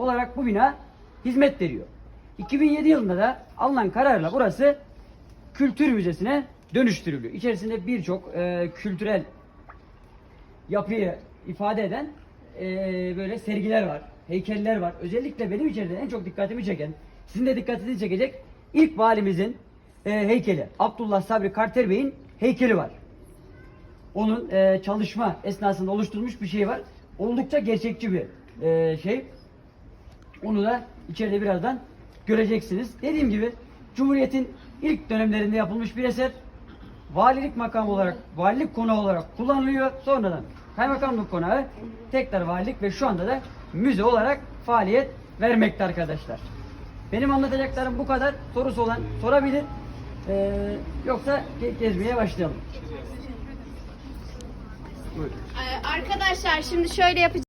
olarak bu bina hizmet veriyor. 2007 yılında da alınan kararla burası kültür müzesine dönüştürülüyor. İçerisinde birçok e, kültürel yapıyı ifade eden e, böyle sergiler var, heykeller var. Özellikle benim içeride en çok dikkatimi çeken, sizin de dikkatinizi çekecek ilk valimizin e, heykeli. Abdullah Sabri Karter Bey'in heykeli var. Onun e, çalışma esnasında oluşturulmuş bir şey var. Oldukça gerçekçi bir e, şey. Onu da içeride birazdan göreceksiniz. Dediğim gibi Cumhuriyet'in ilk dönemlerinde yapılmış bir eser. Valilik makamı olarak, valilik konağı olarak kullanılıyor. Sonradan kaymakamlık konağı, tekrar valilik ve şu anda da müze olarak faaliyet vermekte arkadaşlar. Benim anlatacaklarım bu kadar. Sorusu olan sorabilir. Ee, yoksa ge- gezmeye başlayalım. Buyurun. Ee, Arkadaşlar şimdi şöyle yapacağız.